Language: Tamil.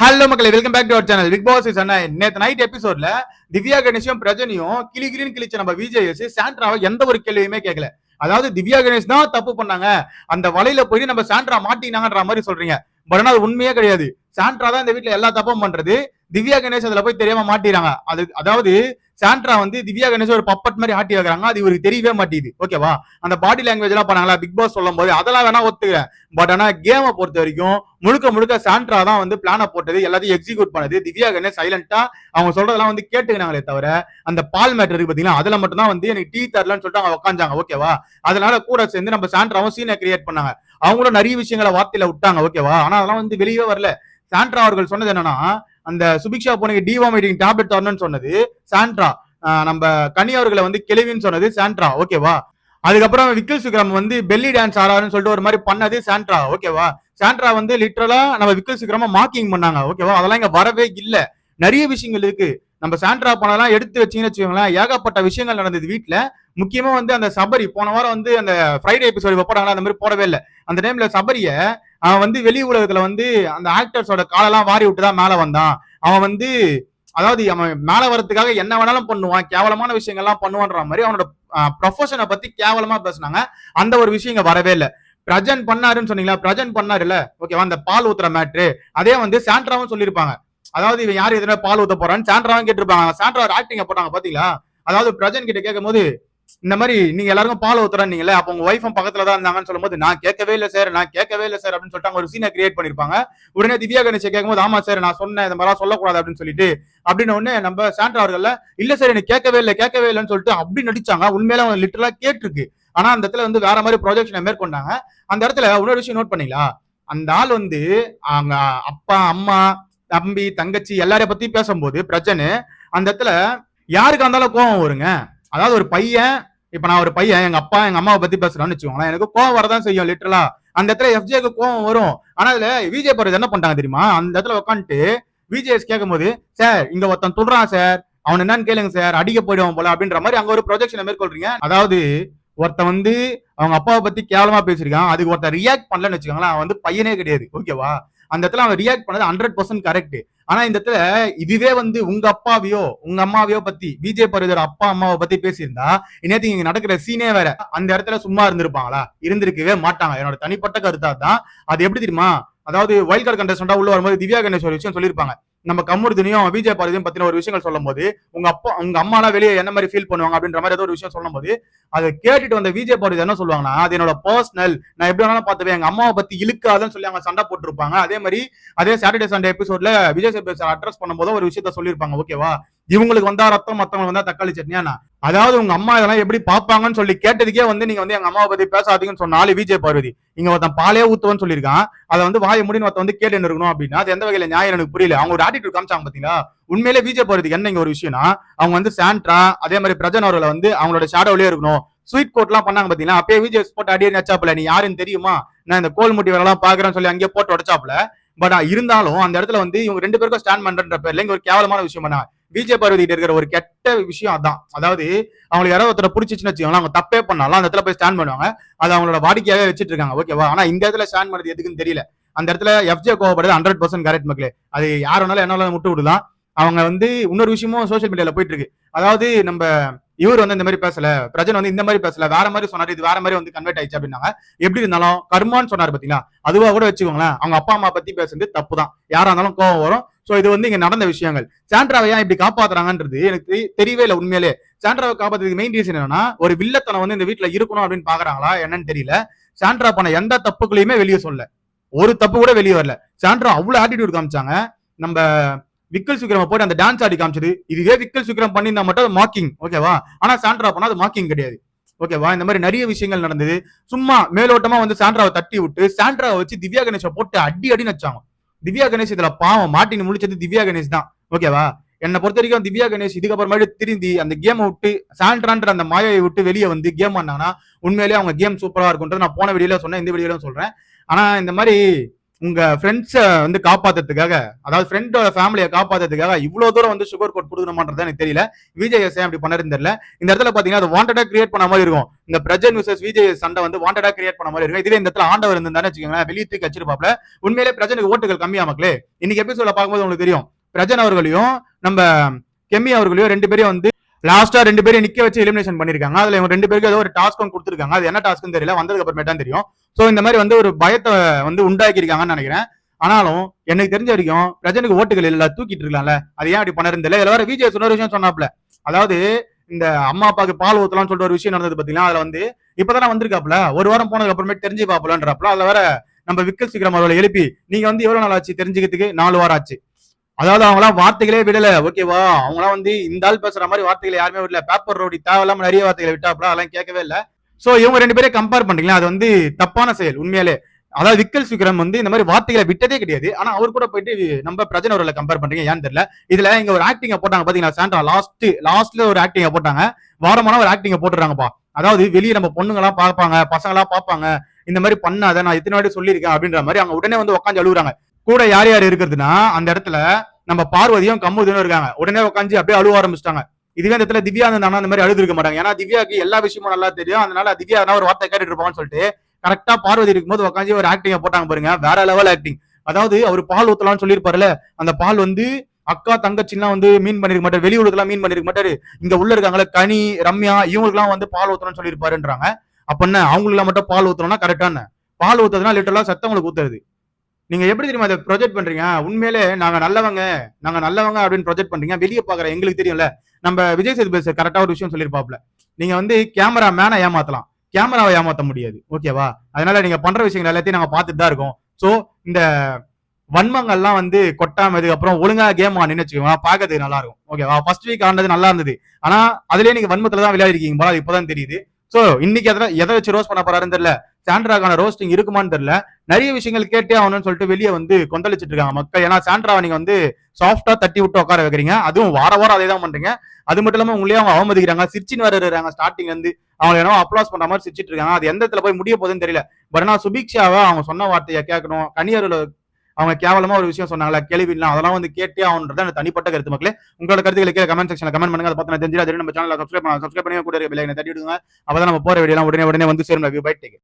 ஹலோ மக்களே welcome back to our channel Bigg Boss சொன்ன நேத்து நைட் எபிசோட்ல திவ்யா கணேஷும் பிரஜனியும் கிளி கிளின்னு கிழிச்ச நம்ம விஜய் சாண்ட்ராவை எந்த ஒரு கேள்வியுமே கேட்கல அதாவது திவ்யா கணேஷ் தான் தப்பு பண்ணாங்க. அந்த வலையில போய் நம்ம சாண்ட்ரா மாட்டினாங்கன்ற மாதிரி சொல்றீங்க. பட் ஆனால் அது உண்மையே கிடையாது. சாண்ட்ரா தான் இந்த வீட்ல எல்லா தப்பும் பண்றது. திவ்யா கணேஷ் அதுல போய் தெரியாம மாட்டிறாங்க. அது அதாவது சாண்ட்ரா வந்து திவ்யா கணேஷ் ஒரு பப்பட் மாதிரி ஆட்டி வைக்கிறாங்க. அது இவருக்கு தெரியவே மாட்டேது ஓகேவா அந்த பாடி லாங்குவேஜ் எல்லாம் பண்ணாங்களா? பிக் பாஸ் சொல்லும் போது அதெல்லாம் வேணா ஒத்துக்கிறேன். பட் ஆனா கேமை பொறுத்த வரைக்கும் முழுக்க முழுக்க சாண்ட்ரா தான் வந்து பிளான போட்டது எல்லாத்தையும் எக்ஸிக்யூட் பண்ணது. திவ்யா கணேஷ் சைலண்டா அவங்க சொல்றதெல்லாம் வந்து கேட்டுக்கினாங்களே தவிர அந்த பால் மேட்டர் இருக்கு பாத்தீங்களா? அதுல மட்டும் தான் வந்து எனக்கு டீ தரலன்னு சொல்லிட்டு அவங்க உட்காந்தாங்க ஓகேவா அதனால கூட சேர்ந்து நம்ம சாண்ட்ராவும் சீனை கிரியேட் பண்ணாங்க. அவங்களும் நிறைய விஷயங்களை வார்த்தையில விட்டாங்க. ஓகேவா ஆனா அதெல்லாம் வந்து வெளியே வரல. சாண்ட்ரா அவர்கள் சொன்னது என்னன்னா அந்த சுபிக்ஷா போனீங்க டிவாமிட்டிங் டேப்லெட் தரணும்னு சொன்னது சாண்ட்ரா. நம்ம கனி அவர்களை வந்து கெலிவின்னு சொன்னது சாண்ட்ரா. ஓகேவா அதுக்கப்புறம் விக்கில் சுக்ரம் வந்து பெல்லி டான்ஸ் ஆறாருன்னு சொல்லிட்டு ஒரு மாதிரி பண்ணது சாண்ட்ரா. ஓகேவா சாண்ட்ரா வந்து லிட்டரலா நம்ம விக்கில் சுக்ரமா மார்க்கிங் பண்ணாங்க. ஓகேவா அதெல்லாம் இங்க வரவே இல்லை. நிறைய விஷயங்கள் இருக்கு. நம்ம சாண்ட்ரா பண்ணலாம் எடுத்து வச்சீங்கன்னு வச்சுக்கோங்களேன் ஏகப்பட்ட விஷயங்கள் நடந்தது வீட்டில் முக்கியமாக வந்து அந்த சபரி போன வாரம் வந்து அந்த ஃப்ரைடே எபிசோடு போடாங்களா அந்த மாதிரி போடவே இல்லை. அந்த டைமில் சபரியை அவன் வந்து வெளி உலகத்தில் வந்து அந்த ஆக்டர்ஸோட காலெல்லாம் வாரி விட்டு தான் மேலே வந்தான். அவன் வந்து அதாவது அவன் மேலே வரதுக்காக என்ன வேணாலும் பண்ணுவான் கேவலமான விஷயங்கள்லாம் பண்ணுவான்ற மாதிரி அவனோட ப்ரொஃபஷனை பற்றி கேவலமாக பேசுனாங்க. அந்த ஒரு விஷயம் வரவே இல்லை. பிரஜன் பண்ணாருன்னு சொன்னீங்களா? பிரஜன் பண்ணாருல்ல. ஓகேவா? அந்த பால் ஊத்துற மேட்ரு அதே வந்து சாண்ட்ராவும் சொல்லியிருப்பாங்க. அதாவது இவன் யார் எதுனா பால் ஊத்த போறான்னு சாண்ட்ராவும் கேட்டிருப்பாங்க. சாண்ட்ரா ஒரு போட்டாங்க பாத்தீங்களா? அதாவது பிரஜன் கிட்ட கேட்கும் போது இந்த மாதிரி நீங்க எல்லாருக்கும் பால் ஊத்துறான்னீங்களே அப்ப உங்க ஒய்ஃபும் பக்கத்துல தான் இருந்தாங்கன்னு சொல்லும்போது நான் கேட்கவே இல்லை சார் நான் கேட்கவே இல்லை சார் அப்படின்னு சொல்லிட்டு அவங்க ஒரு சீனை கிரியேட் பண்ணிருப்பாங்க. உடனே திவ்யா கணேஷ் கேட்கும்போது ஆமா சார் நான் சொன்னேன் இந்த மாதிரிலாம் சொல்லக்கூடாது அப்படின்னு சொல்லிட்டு அப்படின்னு ஒன்னு நம்ம சாண்ட்ரா அவர்கள் இல்ல சார் எனக்கு கேட்கவே இல்லை கேட்கவே இல்லைன்னு சொல்லிட்டு அப்படி நடிச்சாங்க. உண்மையில அவங்க லிட்டரலா கேட்டிருக்கு. ஆனா அந்த இடத்துல வந்து வேற மாதிரி ப்ரொஜெக்ஷனை மேற்கொண்டாங்க. அந்த இடத்துல இன்னொரு விஷயம் நோட் பண்ணீங்களா? அந்த ஆள் வந்து அவங்க அப்பா அம்மா தம்பி தங்கச்சி எல்லாரையும் பத்தி பேசும்போது பிரச்சனை அந்த இடத்துல யாருக்கா இருந்தாலும் கோவம் வருங்க. அதாவது ஒரு பையன் இப்ப நான் ஒரு பையன் எங்க அப்பா எங்க அம்மாவை பத்தி பேசுறேன்னு வச்சுக்கோங்களேன் எனக்கு கோவம் வரதான் செய்யும் லிட்டரலா அந்த இடத்துல எஃப்ஜேக்கு கோவம் வரும். ஆனா அதுல விஜய் போறது என்ன பண்ணிட்டாங்க தெரியுமா? அந்த இடத்துல உட்காந்துட்டு விஜேஎஸ் கேட்கும்போது சார் இங்க ஒருத்தன் சொல்றான் சார் அவன் என்னன்னு கேளுங்க சார் அடிக்க போயிடுவான் போல அப்படின்ற மாதிரி அங்க ஒரு ப்ரொஜெக்ஷனை மேற்கொள்றீங்க. அதாவது ஒருத்தன் வந்து அவங்க அப்பாவை பத்தி கேவலமா பேசியிருக்கான். அதுக்கு ஒருத்தன் ரியாக்ட் பண்ணலன்னு வச்சுக்கோங்களேன். அவன் வந்து பையனே கிடையாது. ஓகேவா அந்த இடத்துல அவன் ரியாக்ட் பண்ணது ஹண்ட்ரட் பர்சன்ட் கரெக்ட் ஆனா இந்த இடத்துல இதுவே வந்து உங்க அப்பாவையோ உங்க அம்மாவையோ பத்தி விஜய் பருவதோட அப்பா அம்மாவை பத்தி பேசியிருந்தா நேற்று இங்க நடக்கிற சீனே வேற. அந்த இடத்துல சும்மா இருந்திருப்பாங்களா? இருந்திருக்கவே மாட்டாங்க. என்னோட தனிப்பட்ட கருத்தா தான். அது எப்படி தெரியுமா? அதாவது வைல்ட் கார்டு கண்டஸ்டண்டா உள்ள வரும்போது திவ்யா கணேஷ் ஒரு விஷயம் சொல்லியிருப்பாங்க. நம்ம கம்முறுதினியும் விஜய் பாரதியும் பத்தின ஒரு விஷயங்கள் சொல்லும் போது உங்க அப்பா உங்க அம்மாலாம் வெளியே என்ன மாதிரி ஃபீல் பண்ணுவாங்க அப்படின்ற மாதிரி ஏதோ ஒரு விஷயம் சொல்லும் போது அதை கேட்டுட்டு வந்த விஜய் பாரதி என்ன சொல்லுவாங்கன்னா அது என்னோட பர்சனல் நான் எப்படி வேணாலும் பார்த்துவேன் எங்க அம்மாவை பத்தி இழுக்காதுன்னு சொல்லி அவங்க சண்டை போட்டிருப்பாங்க. அதே மாதிரி அதே சாட்டர்டே சண்டே எபிசோட்ல விஜய் சேதுபதி சார் அட்ரஸ் பண்ணும்போது ஒரு விஷயத்த சொல்லியிருப்பாங்க. ஓகேவா இவங்களுக்கு வந்தா ரத்தம் மத்தவங்களுக்கு வந்தா தக்காளி சட்னியா அதாவது உங்க அம்மா இதெல்லாம் எப்படி பாப்பாங்கன்னு சொல்லி கேட்டதுக்கே வந்து நீங்க வந்து எங்க அம்மாவை பத்தி பேசாதீங்கன்னு சொன்னாலே விஜய் பார்வதி. இங்க ஒருத்தன் பாலே ஊத்துவன்னு சொல்லியிருக்கான். அதை வந்து வாய முடின்னு ஒருத்தன் வந்து கேட்டு இருக்கணும் அப்படின்னா அது எந்த வகையில நியாயம் எனக்கு புரியல. அவங்க ஒரு ஆட்டிடியூட் காமிச்சாங்க பாத்தீங்களா? உண்மையிலே விஜய் பார்வதிக்கு என்ன இங்க ஒரு விஷயம்னா அவங்க வந்து சாண்ட்ரா அதே மாதிரி பிரஜன் அவர்களை வந்து அவங்களோட ஷேடோலயே இருக்கணும். ஸ்வீட் கோட் எல்லாம் பண்ணாங்க பாத்தீங்களா? அப்பயே விஜய் போட்டு அடியே நச்சாப்புல நீ யாருன்னு தெரியுமா? நான் இந்த கோல் முட்டி வேலை பாக்குறேன்னு சொல்லி அங்கேயே போட்டு உடச்சாப்புல. பட் இருந்தாலும் அந்த இடத்துல வந்து இவங்க ரெண்டு பேருக்கும் ஸ்டாண்ட் பண்றன்ற பேர்ல இங்க ஒரு கேவலமான விஷயம் பண்ணாங்க. பிஜே பார்வதி கிட்ட இருக்கிற ஒரு கெட்ட விஷயம் அதான். அதாவது அவங்களுக்கு யாராவது ஒருத்தர பிடிச்சிச்சுன்னு வச்சுக்கோங்களேன் அவங்க தப்பே பண்ணாலும் அந்த இடத்துல போய் ஸ்டாண்ட் பண்ணுவாங்க. அது அவங்களோட வாடிக்கையாவே வச்சுட்டு இருக்காங்க ஓகேவா ஆனா இந்த இடத்துல ஸ்டாண்ட் பண்ணது எதுக்குன்னு தெரியல. அந்த இடத்துல எஃப்ஜே கோவப்படுறது ஹண்ட்ரட் பர்சன்ட் கரெக்ட் மக்களே. அது யார் வேணாலும் என்ன முட்டு விடலாம். அவங்க வந்து இன்னொரு விஷயமும் சோஷியல் மீடியால போயிட்டு இருக்கு அதாவது நம்ம இவர் வந்து இந்த மாதிரி பேசல பிரஜன் வந்து இந்த மாதிரி பேசல வேற மாதிரி சொன்னாரு இது வேற மாதிரி வந்து கன்வெர்ட் ஆயிடுச்சு அப்படின்னாங்க. எப்படி இருந்தாலும் கர்மான்னு சொன்னாரு பாத்தீங்களா அதுவா கூட வச்சுக்கோங்களேன் அவங்க அப்பா அம்மா பத்தி பேசுறது தப்பு தான். யாரா இருந்தாலும் கோவம் வரும். சோ இது வந்து இங்க நடந்த விஷயங்கள். சாண்ட்ராவை ஏன் இப்படி காப்பாத்துறாங்கன்றது எனக்கு தெரியவே இல்லை உண்மையிலே. சாண்ட்ராவை காப்பாத்துறதுக்கு மெயின் ரீசன் என்னன்னா ஒரு வில்லத்தனம் வந்து இந்த வீட்டுல இருக்கணும் அப்படின்னு பாக்குறாங்களா என்னன்னு தெரியல. சாண்ட்ரா பண்ண எந்த தப்புகளையுமே வெளியே சொல்ல ஒரு தப்பு கூட வெளியே வரல. சாண்ட்ரா அவ்வளவு ஆட்டிடியூட் காமிச்சாங்க. நம்ம விக்கல் சுக்கிரம போட்டு அந்த டான்ஸ் ஆடி காமிச்சது. இதுவே விக்கல் சுக்கிரம் பண்ணியிருந்தா மட்டும் அது மாக்கிங் ஓகேவா ஆனா சாண்ட்ரா பண்ணா அது மாக்கிங் கிடையாது. ஓகேவா இந்த மாதிரி நிறைய விஷயங்கள் நடந்தது. சும்மா மேலோட்டமா வந்து சாண்ட்ராவை தட்டி விட்டு சாண்ட்ராவை வச்சு திவ்யா கணேஷை போட்டு அடி அடி வச்சாங்க. திவ்யா கணேஷ் இதுல பாவம். மாட்டின்னு முடிச்சது திவ்யா கணேஷ் தான். ஓகேவா என்னை பொறுத்த வரைக்கும் திவ்யா கணேஷ் இதுக்கப்புறமேட்டு திருந்தி அந்த கேமை விட்டு சாண்ட்ரான்ற அந்த மாயை விட்டு வெளியே வந்து கேம் பண்ணாங்கன்னா உண்மையிலேயே அவங்க கேம் சூப்பராக இருக்கும்ன்றது நான் போன வீடியோல சொன்னேன் இந்த வீடியோல சொல்றேன். ஆனா இந்த மாதிரி உங்க ஃப்ரெண்ட்ஸை வந்து காப்பாத்துறதுக்காக அதாவது ஃப்ரெண்டோட ஃபேமிலியை காப்பாத்துறதுக்காக இவ்வளவு தூரம் வந்து சுகர் கோட் கொடுக்கணுமான்றது எனக்கு தெரியல. விஜய் ஏன் அப்படி பண்ணறது தெரியல. இந்த இடத்துல பாத்தீங்கன்னா அது வாண்டடா கிரியேட் பண்ண மாதிரி இருக்கும். இந்த பிரஜன் விசஸ் விஜய் சண்டை வந்து வாண்டடா கிரியேட் பண்ண மாதிரி இருக்கும். இதுவே இந்த இடத்துல ஆண்டவர் இருந்தாருன்னு வச்சுக்கோங்களேன். வெளியே தூக்கி வச்சிருப்பாப்ல உண்மையிலே பிரஜனுக்கு ஓட்டுகள் கம்மியா மக்களே. இன்னைக்கு எபிசோட பார்க்கும்போது உங்களுக்கு தெரியும். பிரஜன் அவர்களையும் நம்ம கெம்மி அவர்களையும் ரெண்டு பேரையும் வந்து லாஸ்டா ரெண்டு பேரும் நிக்க வச்சு எலிமினேஷன் பண்ணிருக்காங்க. அதுல இவங்க ரெண்டு பேருக்கு ஏதோ ஒரு டாஸ்க் ஒன்று கொடுத்துருக்காங்க. அது என்ன டாஸ்க்னு தெரியல. வந்ததுக்கு அப்புறமேட்டா தெரியும். சோ இந்த மாதிரி வந்து ஒரு பயத்தை வந்து உண்டாக்கியிருக்காங்கன்னு நினைக்கிறேன். ஆனாலும் எனக்கு தெரிஞ்ச வரைக்கும் பிரஜனுக்கு ஓட்டுகள் இல்ல தூக்கிட்டு இருக்கலாம்ல அது ஏன் அப்படி பண்ணறது தெரியல. இதுல வர விஜய் சொன்ன விஷயம் சொன்னாப்ல அதாவது இந்த அம்மா அப்பாவுக்கு பால் ஊத்தலாம்னு சொல்லிட்டு ஒரு விஷயம் நடந்தது பாத்தீங்கன்னா அதுல வந்து இப்பதானே வந்திருக்காப்ல ஒரு வாரம் போனதுக்கு அப்புறமே தெரிஞ்சு பாப்பலான்றப்பல அதுல வர நம்ம விக்கல் சீக்கிரம் அவர்களை எழுப்பி நீங்க வந்து எவ்வளவு நாள் ஆச்சு தெரிஞ்சுக்கிறதுக்கு? நாலு வாரம் ஆச்சு. அதாவது அவங்களாம் வார்த்தைகளே விடல. ஓகேவா அவங்களாம் வந்து இந்த ஆள் பேசுற மாதிரி வார்த்தைகளை யாருமே விடல. பேப்பர் ரோடி தேவையில்லாம நிறைய வார்த்தைகளை விட்டாப்ல அதெல்லாம் கேட்கவே இல்லை. சோ இவங்க ரெண்டு பேரும் கம்பேர் பண்றீங்களா? அது வந்து தப்பான செயல் உண்மையிலே. அதாவது விக்கல் விக்ரம் வந்து இந்த மாதிரி வார்த்தைகளை விட்டதே கிடையாது. ஆனா அவர் கூட போயிட்டு நம்ம பிரஜன் அவர்களை கம்பேர் பண்றீங்க ஏன்னு தெரியல. இதுல இங்க ஒரு ஆக்டிங்க போட்டாங்க பாத்தீங்களா சாண்டா லாஸ்ட் லாஸ்ட்ல ஒரு ஆக்டிங்க போட்டாங்க. வாரமான ஒரு ஆக்டிங்க போட்டுறாங்கப்பா அதாவது வெளியே நம்ம பொண்ணுங்களாம் பார்ப்பாங்க பசங்களாம் பார்ப்பாங்க இந்த மாதிரி பண்ணாத நான் இத்தனை வாட்டி சொல்லியிருக்கேன் அப்படின்ற மாதிரி அவங்க உடனே வந்து உட்காந்து அழுகுறாங்க கூட யார் யார் இருக்கிறதுனா அந்த இடத்துல நம்ம பார்வதியும் கம்முதுன்னு இருக்காங்க. உடனே உட்காந்து அப்படியே அழுவ ஆரம்பிச்சிட்டாங்க. இதுவே அந்த இடத்துல திவ்யா இருந்தாங்கன்னா அந்த மாதிரி அழுது இருக்க மாட்டாங்க. ஏன்னா திவ்யாக்கு எல்லா விஷயமும் நல்லா தெரியும். அதனால திவ்யா ஒரு வார்த்தை கேட்டுட்டு இருப்பான்னு சொல்லிட்டு கரெக்டா பார்வதி இருக்கும்போது உட்காந்து ஒரு ஆக்டிங்க போட்டாங்க பாருங்க. வேற லெவல் ஆக்டிங் அதாவது அவர் பால் ஊத்தலாம்னு சொல்லியிருப்பாருல அந்த பால் வந்து அக்கா தங்கச்சிலாம் வந்து மீன் பண்ணிருக்க மாட்டாரு. வெளி மீன் பண்ணிருக்க மாட்டாரு. இங்க உள்ள இருக்காங்களே கனி ரம்யா இவங்களுக்குலாம் வந்து பால் ஊத்தணும்னு சொல்லியிருப்பாருன்றாங்க. அப்ப என்ன? அவங்களுக்கு மட்டும் பால் ஊத்தணும்னா கரெக்டான பால் ஊத்துறதுனா லிட்டரலா சத்தவங்களுக்கு ஊத்துறது. நீங்க எப்படி தெரியுமா அதை ப்ரொஜெக்ட் பண்றீங்க? உண்மையிலே நாங்க நல்லவங்க நாங்க நல்லவங்க அப்படின்னு ப்ரொஜெக்ட் பண்றீங்க. வெளியே பாக்குற எங்களுக்கு தெரியும்ல. நம்ம விஜய் சேதுபதி கரெக்டா ஒரு விஷயம் சொல்லியிருப்பாப்ல நீங்க வந்து கேமரா மேனை ஏமாத்தலாம். கேமராவை ஏமாற்ற முடியாது. ஓகேவா அதனால நீங்க பண்ற விஷயங்கள் எல்லாத்தையும் நாங்க பார்த்துட்டு தான் இருக்கோம். ஸோ இந்த வன்மங்கள்லாம் வந்து கொட்டாம இதுக்கு அப்புறம் ஒழுங்கா கேம் ஆடினு வச்சுக்கோங்க பாக்கிறதுக்கு நல்லா இருக்கும் ஓகேவா ஃபர்ஸ்ட் வீக் ஆனது நல்லா இருந்தது. ஆனா அதுலயே நீங்க வன்மத்துல தான் விளையாடிருக்கீங்க போல அது இப்பதான் தெரியுது. ஸோ இன்னைக்கு எதை எதை வச்சு ரோஸ் பண்ண போறாருன்னு தெரியல. சாண்ட்ராக்கான ரோஸ்டிங் இருக்குமான்னு தெரியல. நிறைய விஷயங்கள் கேட்டே ஆகணும்னு சொல்லிட்டு வெளியே வந்து கொந்தளிச்சிட்டு இருக்காங்க மக்கள். ஏன்னா சாண்ட்ராவை நீங்க வந்து சாஃப்டா தட்டி விட்டு உட்கார வைக்கிறீங்க. அதுவும் வார வாரம் அதே தான் பண்றீங்க. அது மட்டும் இல்லாம உங்களையும் அவங்க அவமதிக்கிறாங்க. சிரிச்சின்னு வேற இருக்காங்க ஸ்டார்டிங் வந்து அவங்க என்ன அப்ளாஸ் பண்ற மாதிரி சிரிச்சிட்டு இருக்காங்க. அது எந்த இடத்துல போய் முடிய போகுதுன்னு தெரியல. பட் ஆனா சுபிக்ஷாவை அவங்க சொன்ன வார்த்தையை கேட்கணும். கனியர்ல அவங்க கேவலமா ஒரு விஷயம் சொன்னாங்களா கேள்விலாம் அதெல்லாம் வந்து கேட்டே ஆகுன்றது எனக்கு தனிப்பட்ட கருத்து மக்களே. உங்களோட கருத்துக்களை கமெண்ட் செக்ஷன்ல கமெண்ட் பண்ணுங்க. அதை பத்தி தெரிஞ்சு அது நம்ம சேனல் சப்ஸ்கிரைப் பண்ண சப்ஸ்கிரைப் பண்ணி கூட பெல் தட்டி விடுங்க. அப்பதான் நம்ம போற வீடியோ உடனே உடனே வந்து சேரும். Bye take